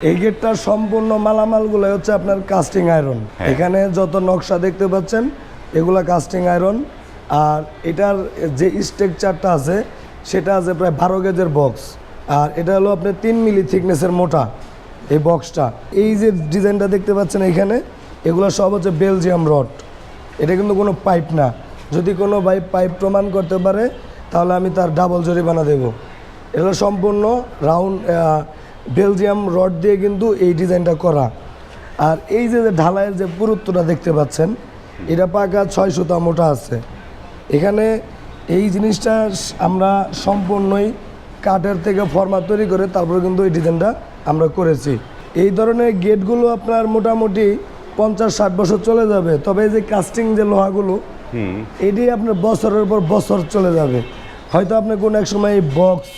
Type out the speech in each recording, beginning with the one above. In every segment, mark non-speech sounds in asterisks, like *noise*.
এই গেটটার সম্পূর্ণ মালামালগুলো হচ্ছে আপনার কাস্টিং আয়রন হ্যাঁ। এখানে যত নকশা দেখতে পাচ্ছেন এগুলা কাস্টিং আয়রন আর এটার যে স্ট্রাকচারটা আছে সেটা আছে প্রায় বারো গেজের বক্স আর এটা হলো আপনার তিন মিলি থিকনেসের মোটা এই বক্সটা এই যে ডিজাইনটা দেখতে পাচ্ছেন এখানে এগুলো সব হচ্ছে বেলজিয়াম রড এটা কিন্তু কোনো পাইপ না। যদি কোনো ভাই পাইপ প্রমাণ করতে পারে তাহলে আমি তার ডাবল জরিমানা দেব। এগুলো সম্পূর্ণ রাউন্ড বেলজিয়াম রড দিয়ে কিন্তু এই ডিজাইনটা করা। আর এই যে যে ঢালাইয়ের যে পুরুত্বটা দেখতে পাচ্ছেন এটা পাকা ছয় সুতা মোটা আছে। এখানে এই জিনিসটা আমরা সম্পূর্ণই কাঠের থেকে ফর্মা তৈরি করে তারপরে কিন্তু এই ডিজাইনটা আমরা করেছি। এই ধরনের গেটগুলো আপনার মোটামুটি পঞ্চাশ ষাট বছর চলে যাবে তবে এই যে কাস্টিং যে লোহাগুলো এটি আপনার বছরের পর বছর চলে যাবে। হয়তো আপনি কোনো এক সময় এই বক্স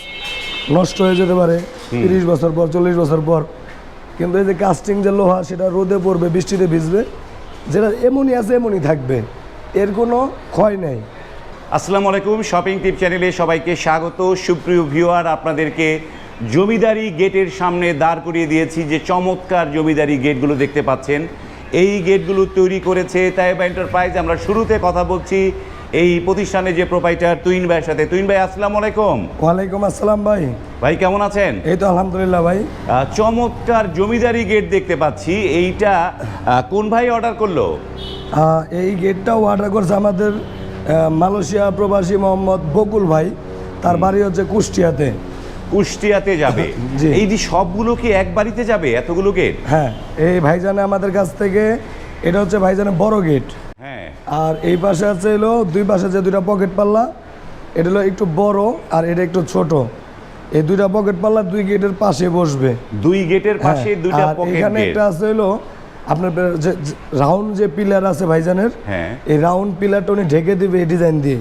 নষ্ট হয়ে যেতে পারে তিরিশ বছর পর চল্লিশ বছর পর। কিন্তু এই যে কাস্টিং যে লোহা সেটা রোদে পড়বে বৃষ্টিতে ভিজবে যেটা এমনই আছে এমনই থাকবে। এর কোনো ক্ষয় নেই। আসসালামু আলাইকুম শপিং টিপ চ্যানেলে সবাইকে স্বাগত। সুপ্রিয় ভিউয়ার আপনাদেরকে জমিদারি গেটের সামনে দাঁড় করিয়ে দিয়েছি যে চমৎকার জমিদারি গেটগুলো দেখতে পাচ্ছেন। এই গেটগুলো তৈরি করেছে তাইবা এন্টারপ্রাইজ আমরা শুরুতে কথা বলছি এই প্রতিষ্ঠানে যে প্রোপাইটার তুইন ভাইয়ের সাথে। তুইন ভাই আসসালামু আলাইকুম। ওয়ালাইকুম আসসালাম ভাই। ভাই কেমন আছেন? এই তো আলহামদুলিল্লাহ ভাই। চমৎকার জমিদারি গেট দেখতে পাচ্ছি। এইটা কোন ভাই অর্ডার করল? এই গেটটাও অর্ডার করছে আমাদের মালয়েশিয়া প্রবাসী মোহাম্মদ বকুল ভাই। তার বাড়ি হচ্ছে কুষ্টিয়াতে। কুষ্টিয়াতে যাবে। *laughs* এই যে সবগুলো কি এক বাড়িতে যাবে এতগুলো গেট হ্যাঁ এই ভাইজানে আমাদের কাছ থেকে এটা হচ্ছে ভাইজানে বড় গেট আর এই পাশে আছে হলো দুই পাশে যে দুইটা পকেট পাল্লা এটা হলো একটু বড় আর এটা একটু ছোট। এই দুইটা পকেট পাল্লা দুই গেটের পাশে বসবে। দুই গেটের পাশে হ্যাঁ, দুইটা আর পকেট এখানে একটা আছে হলো আপনার যে রাউন্ড যে পিলার আছে ভাইজানের হ্যাঁ। এই রাউন্ড পিলারটা উনি ঢেকে দিবে এই ডিজাইন দিয়ে।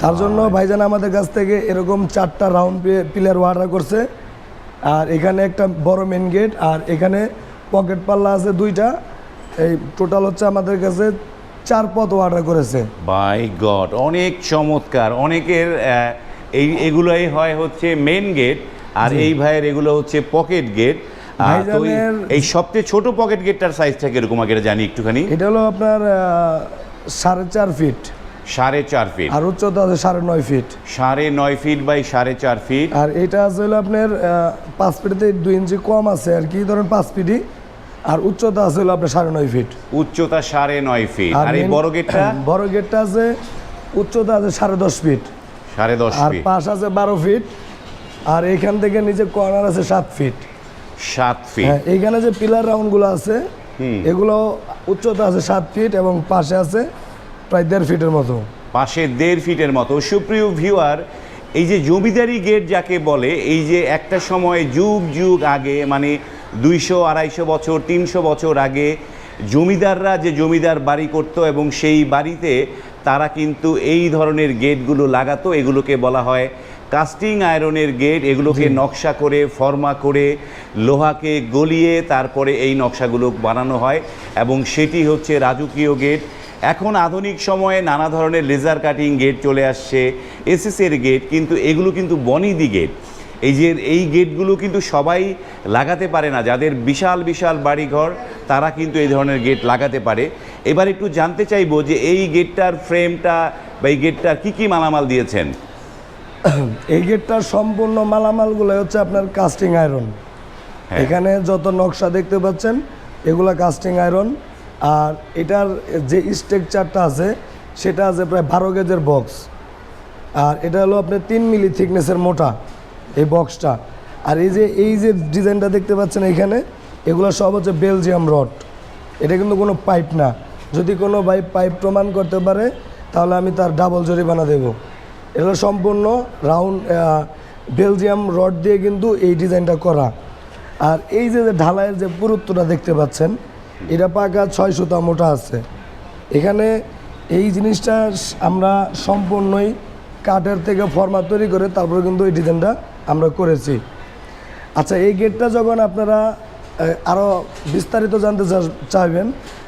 তার জন্য ভাইজান আমাদের কাছ থেকে এরকম চারটা রাউন্ড পিলার অর্ডার করছে। আর এখানে একটা বড় মেন গেট আর এখানে পকেট পাল্লা আছে দুইটা। এই টোটাল হচ্ছে আমাদের কাছে চার পথ অর্ডার করেছে। বাই গড অনেক চমৎকার। অনেকের এই এগুলোই হয় হচ্ছে মেন গেট আর এই ভাইয়ের এগুলো হচ্ছে পকেট গেট এই- সবচেয়ে ছোট পকেট গেটটার সাইজটা কীরকম আগে জানি একটুখানি। এটা হলো আপনার সাড়ে চার ফিট সাড়ে চার ফিট আর উচ্চতা আছে সাড়ে নয় ফিট সাড়ে নয় ফিট বাই সাড়ে চার ফিট আর এটা আছে হলো আপনার পাঁচ ফিটতে দুই ইঞ্চি কম আছে। আর কি ধরেন পাঁচ ফিটই আর উচ্চতা আছে হলো আপনার সাড়ে নয় ফিট উচ্চতা সাড়ে নয় ফিট আর এই বড় গেটটা? *coughs* বড় গেটটা আছে উচ্চতা আছে সাড়ে দশ ফিট সাড়ে দশ আর পাশ আছে বারো ফিট আর এখান থেকে নিচে কর্নার আছে সাত ফিট সাত ফিট হ্যাঁ এইখানে যে পিলার রাউন্ডগুলো আছে এগুলো উচ্চতা আছে সাত ফিট এবং পাশে আছে প্রায় দেড় ফিটের মতো। পাশে দেড় ফিটের মতো। সুপ্রিয় ভিউয়ার এই যে জমিদারি গেট যাকে বলে এই যে একটা সময় যুগ যুগ আগে মানে দুইশো আড়াইশো বছর তিনশো বছর আগে জমিদাররা যে জমিদার বাড়ি করতো এবং সেই বাড়িতে তারা কিন্তু এই ধরনের গেটগুলো লাগাতো। এগুলোকে বলা হয় কাস্টিং আয়রনের গেট। এগুলোকে নকশা করে ফর্মা করে লোহাকে গলিয়ে তারপরে এই নকশাগুলো বানানো হয় এবং সেটি হচ্ছে রাজকীয় গেট। এখন আধুনিক সময়ে নানা ধরনের লেজার কাটিং গেট চলে আসছে এসএসের গেট কিন্তু এগুলো কিন্তু বনিদি গেট। এই যে এই গেটগুলো কিন্তু সবাই লাগাতে পারে না। যাদের বিশাল বিশাল বাড়িঘর তারা কিন্তু এই ধরনের গেট লাগাতে পারে। এবার একটু জানতে চাইব যে এই গেটটার ফ্রেমটা বা এই গেটটার কী কী মালামাল দিয়েছেন? এই গেটটার সম্পূর্ণ মালামালগুলো হচ্ছে আপনার কাস্টিং আয়রন হ্যাঁ। এখানে যত নকশা দেখতে পাচ্ছেন এগুলা কাস্টিং আয়রন আর এটার যে স্ট্রাকচারটা আছে সেটা আছে প্রায় বারো গেজের বক্স আর এটা হলো আপনার তিন মিলি থিকনেসের মোটা। এই বক্সটা আর এই যে এই যে ডিজাইনটা দেখতে পাচ্ছেন এখানে, এগুলো সব হচ্ছে বেলজিয়াম রড এটা কিন্তু কোনো পাইপ না। যদি কোনো ভাই পাইপ প্রমাণ করতে পারে, তাহলে আমি তার ডাবল জরিমানা দেব। এগুলো সম্পূর্ণ রাউন্ড বেলজিয়াম রড দিয়ে কিন্তু এই ডিজাইনটা করা। আর এই যে ঢালাইয়ের যে পুরুত্বটা দেখতে পাচ্ছেন, এটা পাকা ছয় সুতা মোটা আছে। এখানে এই জিনিসটা আমরা সম্পূর্ণই কাঠের থেকে ফর্মা তৈরি করে তারপরে কিন্তু এই ডিজাইনটা আমরা করেছি। আচ্ছা এই গেটটা যখন আপনারা আরও বিস্তারিত জানতে চাইবেন,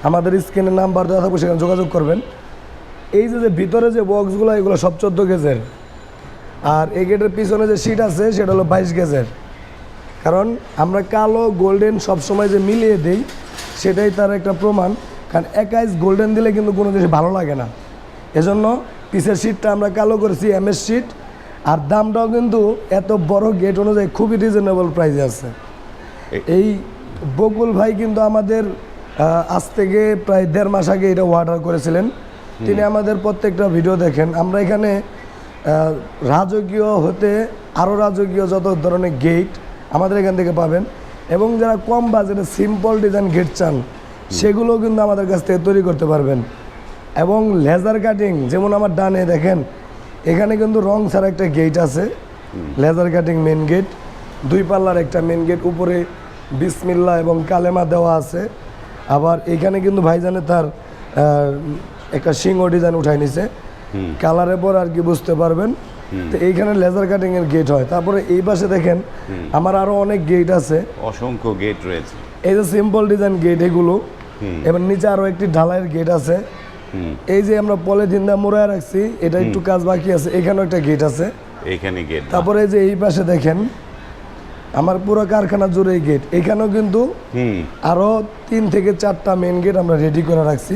আমাদের স্ক্রিনে নাম্বার দেওয়া থাকবে, সেখানে যোগাযোগ করবেন। এই যে যে ভিতরে যে বক্সগুলো এগুলো সব চোদ্দ গেজের আর এই গেটের পিছনে যে সিট আছে, সেটা হলো বাইশ গেজের কারণ আমরা কালো গোল্ডেন সবসময় যে মিলিয়ে দিই, সেটাই তার একটা প্রমাণ। কারণ একাইজ গোল্ডেন দিলে কিন্তু কোনো কিছু ভালো লাগে না। এজন্য পিসের সিটটা আমরা কালো করেছি এমএস সিট আর দামটাও কিন্তু এত বড় গেট অনুযায়ী খুবই রিজনেবল প্রাইসে আছে। এই বকুল ভাই কিন্তু আমাদের আজ থেকে প্রায় দেড় মাস আগে এটা অর্ডার করেছিলেন। তিনি আমাদের প্রত্যেকটা ভিডিও দেখেন। আমরা এখানে রাজকীয় হতে আরও রাজকীয় যত ধরনের গেট আমাদের এখান থেকে পাবেন। এবং যারা কম বাজেটে সিম্পল ডিজাইন গেট চান সেগুলো কিন্তু আমাদের কাছ থেকে তৈরি করতে পারবেন। এবং লেজার কাটিং যেমন আমার ডানে দেখেন এখানে কিন্তু রং ছাড়া একটা গেট আছে। লেজার কাটিং মেন গেট দুই পাল্লার একটা মেন গেট উপরে বিসমিল্লা এবং কালেমা দেওয়া আছে। আবার এখানে কিন্তু ভাইজানে তার একটা সিংহ ডিজাইন উঠাই নিছে। কালারের পর আর কি বুঝতে পারবেন। তো এইখানে লেজার কাটিং এর গেট হয়। তারপরে এই পাশে দেখেন আমার আরও অনেক গেট আছে। অসংখ্য গেট রয়েছে। এই যে সিম্পল ডিজাইন গেট এগুলো এবার নিচে আরও একটি ঢালাইয়ের গেট আছে। এই যে আমরা পলিথিন দিয়ে মোড়ায় রাখছি এটা একটু কাজ বাকি আছে এখানেও একটা গেট আছে। এইখানে গেট তারপরে এই যে এই পাশে দেখেন আমার পুরো কারখানা জুড়ে এই গেট এখানেও কিন্তু আরও তিন থেকে চারটা মেন গেট আমরা রেডি করে রাখছি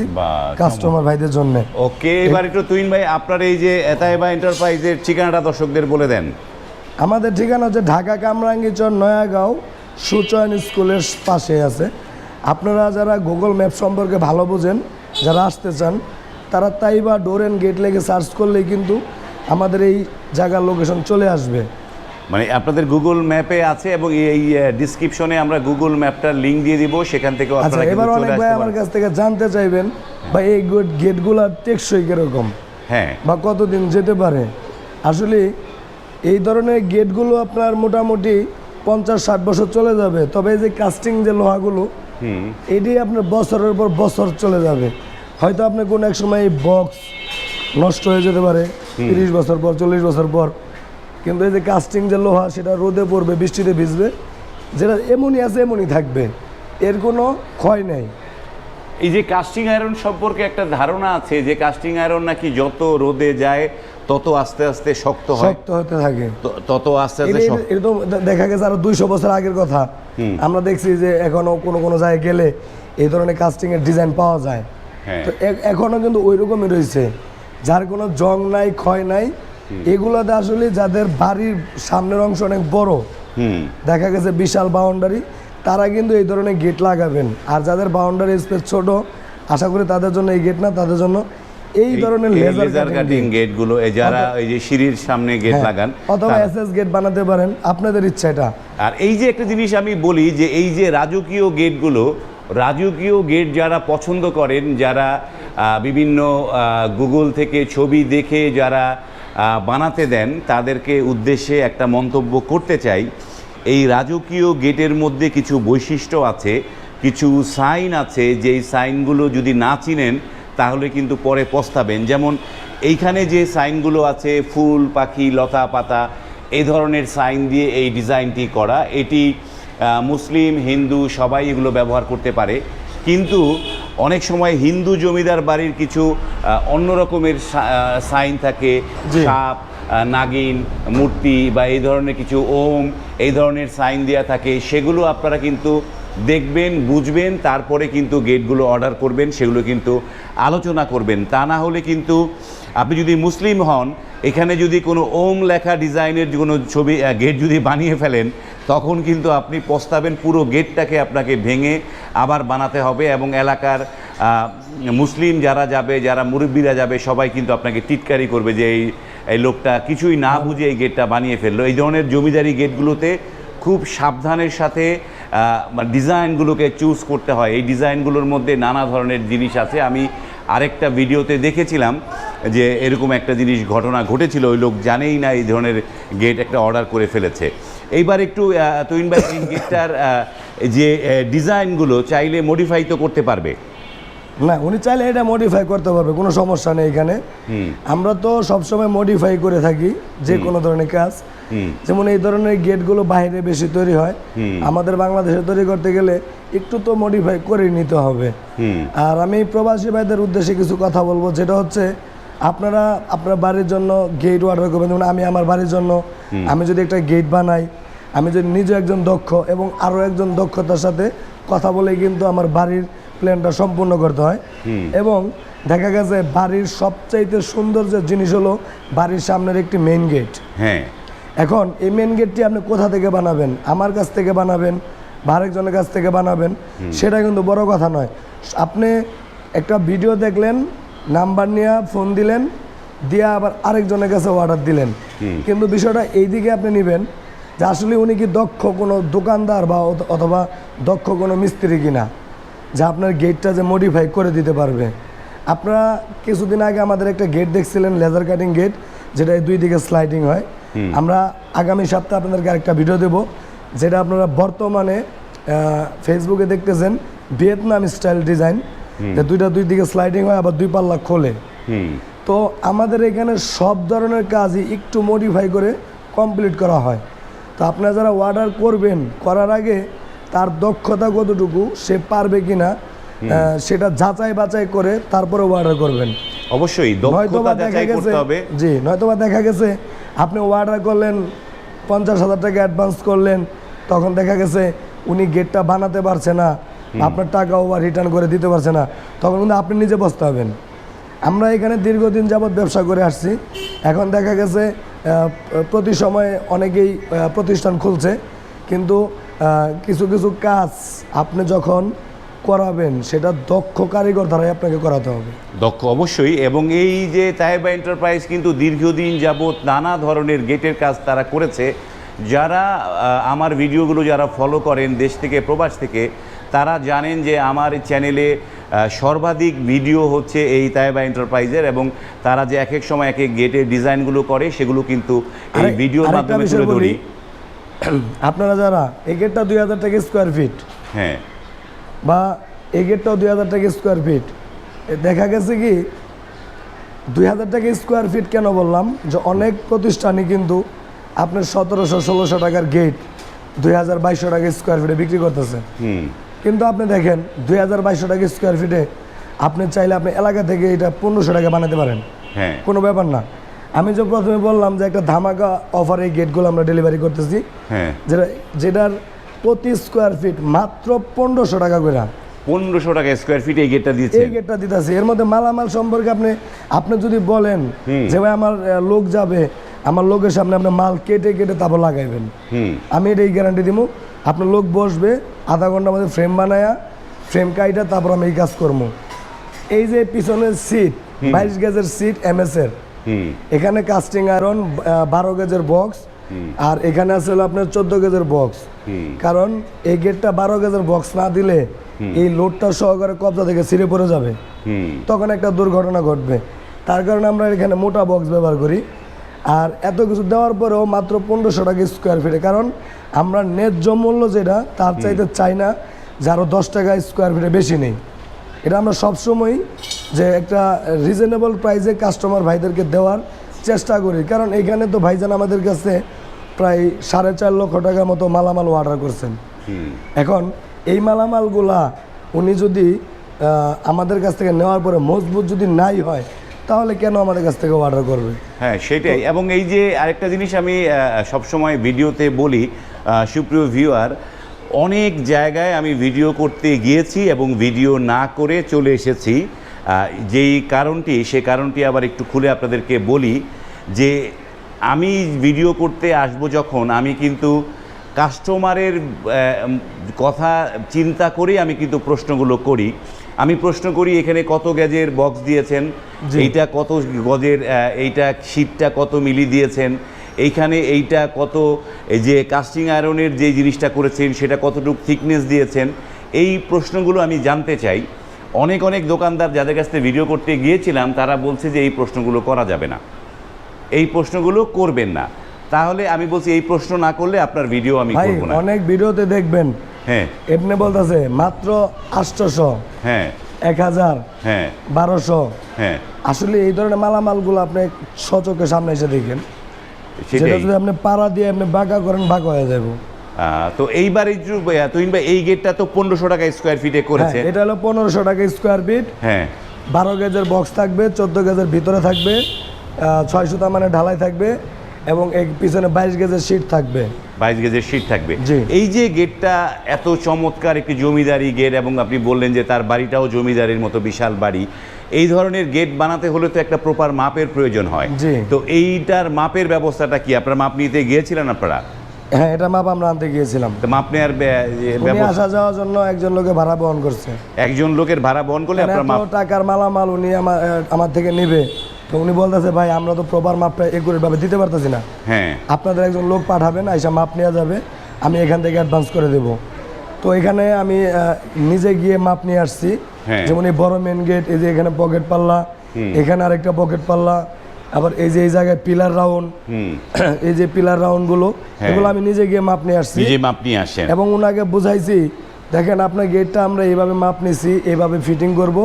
কাস্টমার ভাইদের জন্য। ওকে এবার একটু তুইন ভাই আপনার এই যে এতাইবা এন্টারপ্রাইজের ঠিকানাটা দর্শকদের বলে দেন। আমাদের ঠিকানা হচ্ছে ঢাকা কামরাঙ্গিচর নয়াগাঁও সুচয়ন স্কুলের পাশে আছে। আপনারা যারা গুগল ম্যাপ সম্পর্কে ভালো বোঝেন যারা আসতে চান তারা তাই বা ডোর অ্যান্ড গেট লেগে সার্চ করলেই কিন্তু আমাদের এই জায়গার লোকেশন চলে আসবে। মানে আপনাদের গুগল ম্যাপে আছে এবং এই ডিসক্রিপশনে আমরা গুগল ম্যাপটার লিংক দিয়ে দিব সেখান থেকেও আচ্ছা আপনারা এবার অনেক ভাই আমার কাছ থেকে জানতে চাইবেন বা এই গেটগুলার টেকসই কীরকম? হ্যাঁ। বা কতদিন যেতে পারে? আসলে এই ধরনের গেটগুলো আপনার মোটামুটি পঞ্চাশ ষাট বছর চলে যাবে। তবে এই যে কাস্টিং যে লোহাগুলো এটি আপনার বছরের পর বছর চলে যাবে। হয়তো আপনার কোনো এক সময় বক্স নষ্ট হয়ে যেতে পারে তিরিশ বছর পর চল্লিশ বছর পর। কিন্তু এই যে কাস্টিং যে লোহা সেটা রোদে পড়বে বৃষ্টিতে ভিজবে যেটা এমনই আছে এমনই থাকবে। এর কোনো ক্ষয় নেই। এই যে কাস্টিং আয়রন সম্পর্কে একটা ধারণা আছে যে কাস্টিং আয়রন নাকি যত রোদে যায় তত আস্তে আস্তে শক্ত হয়। শক্ত হতে থাকে। তত আস্তে আস্তে দে- দেখা গেছে আরও দুইশো বছর আগের কথা। আমরা দেখছি যে এখনও কোনো কোনো জায়গায় গেলে এই ধরনের কাস্টিং এর ডিজাইন পাওয়া যায়। হ্যাঁ। তো এখনও কিন্তু ওই রকমই রয়েছে। যার কোনো জং নাই ক্ষয় নাই এগুলোতে আসলে যাদের বাড়ির সামনের অংশ অনেক বড় দেখা গেছে বিশাল বাউন্ডারি তারা কিন্তু এই ধরনের গেট লাগাবেন। আর যাদের বাউন্ডারি স্পেস ছোট আশা করি তাদের জন্য এই গেট না তাদের জন্য এই ধরনের লেজার কাটিং গেটগুলো এই যারা এই যে সিঁড়ির সামনে গেট লাগান হ্যাঁ, অথবা এসএস গেট বানাতে পারেন আপনাদের ইচ্ছা এটা। আর এই যে একটা জিনিস আমি বলি যে এই যে রাজকীয় গেটগুলো রাজকীয় গেট যারা পছন্দ করেন যারা বিভিন্ন গুগল থেকে ছবি দেখে যারা বানাতে দেন তাদেরকে উদ্দেশ্যে একটা মন্তব্য করতে চাই। এই রাজকীয় গেটের মধ্যে কিছু বৈশিষ্ট্য আছে কিছু সাইন আছে যেই সাইনগুলো যদি না চিনেন তাহলে কিন্তু পরে পস্তাবেন। যেমন এইখানে যে সাইনগুলো আছে ফুল পাখি লতা পাতা এই ধরনের সাইন দিয়ে এই ডিজাইনটি করা। এটি মুসলিম হিন্দু সবাই এগুলো ব্যবহার করতে পারে। কিন্তু অনেক সময় হিন্দু জমিদার বাড়ির কিছু অন্য রকমের সাইন থাকে। সাপ নাগিন মূর্তি বা এই ধরনের কিছু ওম এই ধরনের সাইন দেওয়া থাকে। সেগুলো আপনারা কিন্তু দেখবেন, বুঝবেন, তারপরে কিন্তু গেটগুলো অর্ডার করবেন, সেগুলো কিন্তু আলোচনা করবেন। তা না হলে কিন্তু আপনি যদি মুসলিম হন, এখানে যদি কোনো ওম লেখা ডিজাইনের কোনো ছবি গেট যদি বানিয়ে ফেলেন, তখন কিন্তু আপনি পস্তাবেন পুরো গেটটাকে আপনাকে ভেঙে আবার বানাতে হবে এবং এলাকার মুসলিম যারা যাবে, যারা মুরব্বীরা যাবে, সবাই কিন্তু আপনাকে টিটকারি করবে যে এই এই লোকটা কিছুই না বুঝে এই গেটটা বানিয়ে ফেলল। এই ধরনের জমিদারি গেটগুলোতে খুব সাবধানের সাথে ডিজাইনগুলোকে চুজ করতে হয়। এই ডিজাইনগুলোর মধ্যে নানা ধরনের জিনিস আছে। আমি আরেকটা ভিডিওতে দেখেছিলাম যে এরকম একটা জিনিস ঘটনা ঘটেছিল। ওই লোক জানেই না এই ধরনের গেট একটা অর্ডার করে ফেলেছে। এইবার একটু তুইন বাই এই গেটটার যে ডিজাইনগুলো চাইলে মডিফাই তো করতে পারবে। না উনি চাইলে এটা মডিফাই করতে পারবে কোনো সমস্যা নেই এখানে। আমরা তো সবসময় মডিফাই করে থাকি যে কোনো ধরনের কাজ। যেমন এই ধরনের গেটগুলো বাইরে বেশি তৈরি হয় আমাদের বাংলাদেশে তৈরি করতে গেলে একটু তো মডিফাই করে নিতে হবে। আর আমি প্রবাসী ভাইদের উদ্দেশ্যে কিছু কথা বলব যেটা হচ্ছে আপনারা আপনার বাড়ির জন্য গেট অর্ডার করবেন। যেমন আমি আমার বাড়ির জন্য আমি যদি একটা গেট বানাই আমি যদি নিজে একজন দক্ষ এবং আরও একজন দক্ষতার সাথে কথা বলে কিন্তু আমার বাড়ির প্ল্যানটা সম্পূর্ণ করতে হয়। এবং দেখা গেছে বাড়ির সবচাইতে সুন্দর যে জিনিস হলো বাড়ির সামনের একটি মেইন গেট হ্যাঁ। এখন এই মেন গেটটি আপনি কোথা থেকে বানাবেন? আমার কাছ থেকে বানাবেন বা আরেকজনের কাছ থেকে বানাবেন? সেটা কিন্তু বড় কথা নয়। আপনি একটা ভিডিও দেখলেন নাম্বার নিয়ে ফোন দিলেন দিয়ে আবার আরেকজনের কাছে অর্ডার দিলেন। কিন্তু বিষয়টা এই দিকে আপনি নেবেন যে আসলে উনি কি দক্ষ কোনো দোকানদার বা অথবা দক্ষ কোনো মিস্ত্রি কিনা যে আপনার গেটটা যে মডিফাই করে দিতে পারবে। আপনারা কিছুদিন আগে আমাদের একটা গেট দেখছিলেন লেজার কাটিং গেট যেটা এই দুই দিকে স্লাইডিং হয়। আমরা আগামী সপ্তাহে আপনাদেরকে আরেকটা ভিডিও দেব যেটা আপনারা বর্তমানে ফেসবুকে দেখতেছেন ভিয়েতনাম স্টাইল ডিজাইন যে দুইটা দুই দিকে স্লাইডিং হয় আবার দুই পাল্লা খোলে। তো আমাদের এখানে সব ধরনের কাজই একটু মডিফাই করে কমপ্লিট করা হয়। তো আপনারা যারা অর্ডার করবেন করার আগে তার দক্ষতা কতটুকু সে পারবে কিনা আহ, সেটা যাচাই বাছাই করে তারপরে অর্ডার করবেন। অবশ্যই দক্ষতা দেখা যাচাই করতে হবে। জি নয়তোবা দেখা গেছে আপনি অর্ডার করলেন পঞ্চাশ হাজার টাকা অ্যাডভান্স করলেন তখন দেখা গেছে উনি গেটটা বানাতে পারছে না আপনার টাকা ওভার রিটার্ন করে দিতে পারছে না। তখন কিন্তু আপনি নিজে বসতে হবেন। আমরা এখানে দীর্ঘদিন যাবৎ ব্যবসা করে আসছি। এখন দেখা গেছে প্রতি সময়ে অনেকেই প্রতিষ্ঠান খুলছে। কিন্তু কিছু কিছু কাজ আপনি যখন করাবেন সেটা দক্ষ কারিগর দ্বারাই আপনাকে করাতে হবে। দক্ষ অবশ্যই এবং এই যে তাইবা এন্টারপ্রাইজ কিন্তু দীর্ঘদিন যাবৎ নানা ধরনের গেটের কাজ তারা করেছে। যারা আমার ভিডিওগুলো যারা ফলো করেন দেশ থেকে প্রবাস থেকে তারা জানেন যে আমার চ্যানেলে সর্বাধিক ভিডিও হচ্ছে এই তাইবা এন্টারপ্রাইজের এবং তারা যে এক এক সময় এক এক গেটের ডিজাইনগুলো করে সেগুলো কিন্তু এই ভিডিওর মাধ্যমে তুলে ধরি। *clears throat* আপনারা যারা এই গেটটা দুই হাজার টাকা স্কোয়ার ফিট হ্যাঁ। বা এই গেটটাও দুই হাজার টাকা স্কোয়ার ফিট দেখা গেছে কি দুই হাজার টাকা স্কোয়ার ফিট কেন বললাম? যে অনেক প্রতিষ্ঠানই কিন্তু আপনার সতেরোশো ষোলোশো টাকার গেট দুই হাজার বাইশশো টাকা স্কোয়ার ফিটে বিক্রি করতেছে। কিন্তু আপনি দেখেন দুই হাজার বাইশশো টাকা স্কোয়ার ফিটে আপনি চাইলে আপনি এলাকা থেকে এটা পনেরোশো টাকা বানাতে পারেন। হ্যাঁ। কোনো ব্যাপার না। আমি যে প্রথমে বললাম যে একটা ধামাকা অফারে এই গেটগুলো আমরা ডেলিভারি করতেছি। হ্যাঁ। যেটা যেটার প্রতি স্কোয়ার ফিট মাত্র পনেরোশো টাকা করে। পনেরোশো টাকা স্কোয়ার ফিট এই গেটটা দিয়েছে এই গেটটা দিতেছে। এর মধ্যে মালামাল সম্পর্কে আপনি আপনি যদি বলেন যে ভাই আমার লোক যাবে আমার লোকের সামনে আপনি মাল কেটে কেটে তারপর লাগাইবেন। আমি এটা এই গ্যারান্টি দিব। আপনার লোক বসবে আধা ঘণ্টার মধ্যে ফ্রেম বানায়া ফ্রেম কাইটা তারপর আমি এই কাজ করব। এই যে পিছনের সিট বাইশ গেজের সিট এম এর। এখানে কাস্টিং আয়রন বারো গেজের বক্স আর এখানে আছে হলো আপনার চোদ্দ গেজের বক্স কারণ এই গেটটা বারো গেজের বক্স না দিলে এই লোডটা সহকারে কবজা থেকে ছিঁড়ে পড়ে যাবে। তখন একটা দুর্ঘটনা ঘটবে। তার কারণে আমরা এখানে মোটা বক্স ব্যবহার করি। আর এত কিছু দেওয়ার পরেও মাত্র পনেরোশো টাকা স্কোয়ার ফিটে কারণ আমরা ন্যায্য মূল্য যেটা তার চাইতে চাই না যে আরও দশ টাকা স্কোয়ার ফিটে বেশি নেই। এটা আমরা সবসময় যে একটা রিজনেবল প্রাইসে কাস্টমার ভাইদেরকে দেওয়ার চেষ্টা করি। কারণ এখানে তো ভাইজান আমাদের কাছে প্রায় সাড়ে চার লক্ষ টাকার মতো মালামাল অর্ডার করছেন। এখন এই মালামালগুলা উনি যদি আমাদের কাছ থেকে নেওয়ার পরে মজবুত যদি নাই হয় তাহলে কেন আমাদের কাছ থেকে অর্ডার করবে? হ্যাঁ সেটাই। এবং এই যে আরেকটা জিনিস আমি সবসময় ভিডিওতে বলি সুপ্রিয় ভিউয়ার অনেক জায়গায় আমি ভিডিও করতে গিয়েছি এবং ভিডিও না করে চলে এসেছি। যেই কারণটি সে কারণটি আবার একটু খুলে আপনাদেরকে বলি যে আমি ভিডিও করতে আসব যখন আমি কিন্তু কাস্টমারের কথা চিন্তা করেই আমি কিন্তু প্রশ্নগুলো করি। আমি প্রশ্ন করি এখানে কত গ্যাজের বক্স দিয়েছেন? এইটা কত গজের এইটা শীতটা কত মিলি দিয়েছেন? এইখানে এইটা কত যে কাস্টিং আয়রনের যে জিনিসটা করেছেন সেটা কতটুকু থিকনেস দিয়েছেন? এই প্রশ্নগুলো আমি জানতে চাই। অনেক অনেক দোকানদার যাদের কাছ থেকে ভিডিও করতে গিয়েছিলাম তারা বলছে যে এই প্রশ্নগুলো করা যাবে না। এই প্রশ্নগুলো করবেন না। তাহলে আমি বলছি এই প্রশ্ন না করলে আপনার ভিডিও আমি ভাই করব না। অনেক ভিডিওতে দেখবেন। হ্যাঁ। এমনি বলতেছে মাত্র আটশোশো। হ্যাঁ। এক হাজার। হ্যাঁ। বারোশো। হ্যাঁ। আসলে এই ধরনের মালামালগুলো আপনি সচকের সামনে এসে দেখেন। সেটাই। যদি আপনি পাড়া দিয়ে আপনি বাঁকা করেন বাঁকা হয়ে যাব তো এইবার এই তুহিন ভাই এই গেটটা তো পনেরোশো টাকা স্কোয়ার ফিটে করেছে এটা হলো পনেরোশো টাকা স্কোয়ার ফিট হ্যাঁ। বারো গেজের বক্স থাকবে চোদ্দ গেজের ভিতরে থাকবে। ছয় সুতা মানে ঢালাই থাকবে এবং এই পিছনে বাইশ গেজের সিট থাকবে। বাইশ গেজের সিট থাকবে। এই যে গেটটা এত চমৎকার একটি জমিদারি গেট এবং আপনি বললেন যে তার বাড়িটাও জমিদারির মতো বিশাল বাড়ি এই ধরনের গেট বানাতে হলে তো একটা প্রপার মাপের প্রয়োজন হয়। তো এইটার মাপের ব্যবস্থাটা কি? আপনারা মাপ নিতে গিয়েছিলেন আপনারা? হ্যাঁ এটা মাপ আমরা আনতে গিয়েছিলাম। তো মাপ নেওয়ার আসা যাওয়ার জন্য একজন লোকে ভাড়া বহন করছে। একজন লোকের ভাড়া বহন করলে আপনার আপনারা টাকার মালামাল উনি আমার থেকে নেবে। তো উনি বলতেছে ভাই আমরা তো প্রপার মাপটা একুরেট ভাবে দিতে পারতেছি না। হ্যাঁ। আপনাদের একজন লোক পাঠাবেন আইসা মাপ নেওয়া যাবে আমি এখান থেকে অ্যাডভান্স করে দেব। তো এখানে আমি নিজে গিয়ে মাপ নিয়ে আসছি। হ্যাঁ। যেমন এই বড় মেন গেট এই যে এখানে পকেট পাল্লা এখানে আরেকটা পকেট পাল্লা আবার এই যে এই জায়গায় পিলার রাউন্ড *clears throat* এই যে পিলার রাউন্ডগুলো হ্যাঁ। এগুলো আমি নিজে গিয়ে মাপ নিয়ে আসছি। নিজে মাপ নিয়ে আসেন। এবং ওনাকে বুঝাইছি দেখেন আপনার গেটটা আমরা এইভাবে মাপ নিছি এইভাবে ফিটিং করব।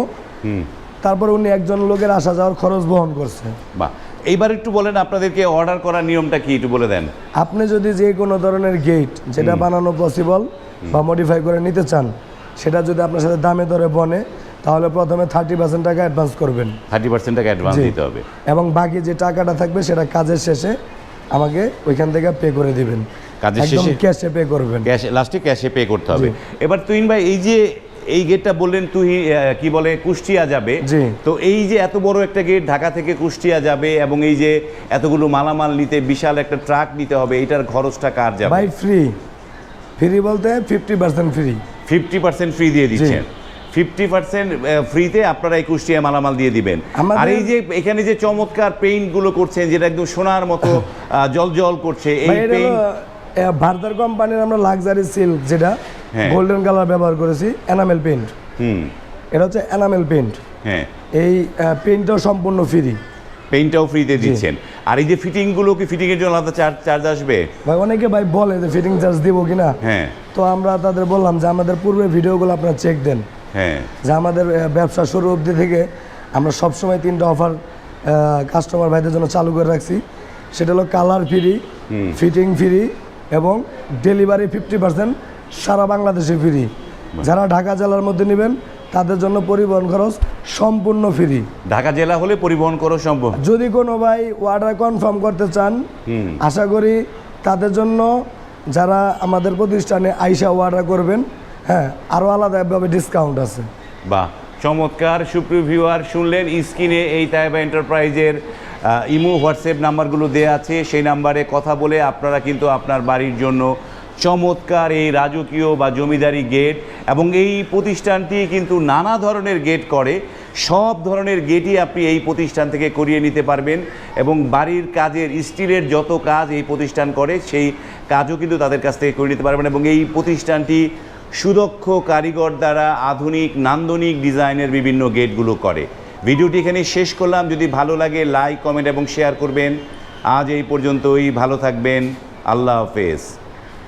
তারপর উনি একজন লোকের আসা যাওয়ার খরচ বহন করছে। বাহ। এইবার একটু বলেন আপনাদেরকে অর্ডার করার নিয়মটা কি একটু বলে দেন। আপনি যদি যে কোনো ধরনের গেট যেটা বানানো পসিবল বা মডিফাই করে নিতে চান সেটা যদি আপনার সাথে দামে দরে বনে তাহলে প্রথমে থার্টি পার্সেন্ট টাকা অ্যাডভান্স করবেন। থার্টি পার্সেন্ট টাকা অ্যাডভান্স দিতে হবে। এবং বাকি যে টাকাটা থাকবে সেটা কাজের শেষে আমাকে ওইখান থেকে পে করে দিবেন। কাজের শেষে? ক্যাশে পে করবেন। ক্যাশে লাস্টে ক্যাশে পে করতে হবে। এবার তুহিন ভাই এই যে এই গেটটা বললেন তুই কি বলে কুষ্টিয়া যাবে। তো এই যে এত বড় একটা গেট ঢাকা থেকে কুষ্টিয়া যাবে এবং এই যে এতগুলো মালামাল নিতে বিশাল একটা ট্রাক নিতে হবে এটার খরচটা কার যাবে? বাই ফ্রি ফ্রি বলতে fifty percent free fifty percent free দিয়ে দিচ্ছেন। ফিফটি পার্সেন্ট ফ্রিতে আপনারা এই কুষ্টিয়া মালামাল দিয়ে দিবেন। আর এই যে এখানে যে চমৎকার পেইন্টগুলো করছেন যেটা একদম সোনার মতো জল জল করছে এই ভাই পেইন্ট ভারতের কোম্পানির আমরা লাক্সারি সিল্ক যেটা। গোল্ডেন কালার ব্যবহার করেছি এনামেল পেইন্ট হুম। এটা হচ্ছে এনামেল পেইন্ট হ্যাঁ। এই পেইন্টটাও সম্পূর্ণ ফ্রি পেইন্টটাও ফ্রিতে দিচ্ছেন। আর এই যে ফিটিংগুলো কি ফিটিং এর জন্য আলাদা চার্জ চার্জ আসবে? ভাই অনেকে ভাই বলে যে ফিটিং চার্জ দিব কিনা। হ্যাঁ। তো আমরা তাদের বললাম যে আমাদের পূর্বের ভিডিওগুলো আপনারা চেক দেন। হ্যাঁ। যে আমাদের ব্যবসা শুরু অবধি থেকে আমরা সবসময় তিনটা অফার কাস্টমার ভাইদের জন্য চালু করে রাখছি। সেটা হলো কালার ফ্রি ফিটিং ফ্রি এবং ডেলিভারি ফিফটি পার্সেন্ট সারা বাংলাদেশে ফ্রি। যারা ঢাকা জেলার মধ্যে নেবেন তাদের জন্য পরিবহন খরচ সম্পূর্ণ ফ্রি। ঢাকা জেলা হলে পরিবহন খরচ সম্ভব যদি কোনো ভাই অর্ডার কনফার্ম করতে চান আশা করি তাদের জন্য যারা আমাদের প্রতিষ্ঠানে আইসা অর্ডার করবেন হ্যাঁ আরও আলাদাভাবে ডিসকাউন্ট আছে। বা চমৎকার। সুপ্রিয় ভিউয়ার শুনলেন স্ক্রিনে এই তাইবা এন্টারপ্রাইজের ইমো হোয়াটসঅ্যাপ নাম্বারগুলো দেওয়া আছে। সেই নাম্বারে কথা বলে আপনারা কিন্তু আপনার বাড়ির জন্য চমৎকার এই রাজকীয় বা জমিদারি গেট এবং এই প্রতিষ্ঠানটি কিন্তু নানা ধরনের গেট করে। সব ধরনের গেটই আপনি এই প্রতিষ্ঠান থেকে করিয়ে নিতে পারবেন এবং বাড়ির কাজের স্টিলের যত কাজ এই প্রতিষ্ঠান করে, সেই কাজও কিন্তু তাদের কাছ থেকে করে নিতে পারবেন এবং এই প্রতিষ্ঠানটি সুদক্ষ কারিগর দ্বারা আধুনিক, নান্দনিক ডিজাইনের বিভিন্ন গেটগুলো করে। ভিডিওটি এখানে শেষ করলাম। যদি ভালো লাগে, লাইক, কমেন্ট এবং শেয়ার করবেন। আজ এই পর্যন্তই। ভালো থাকবেন। আল্লাহ হাফেজ।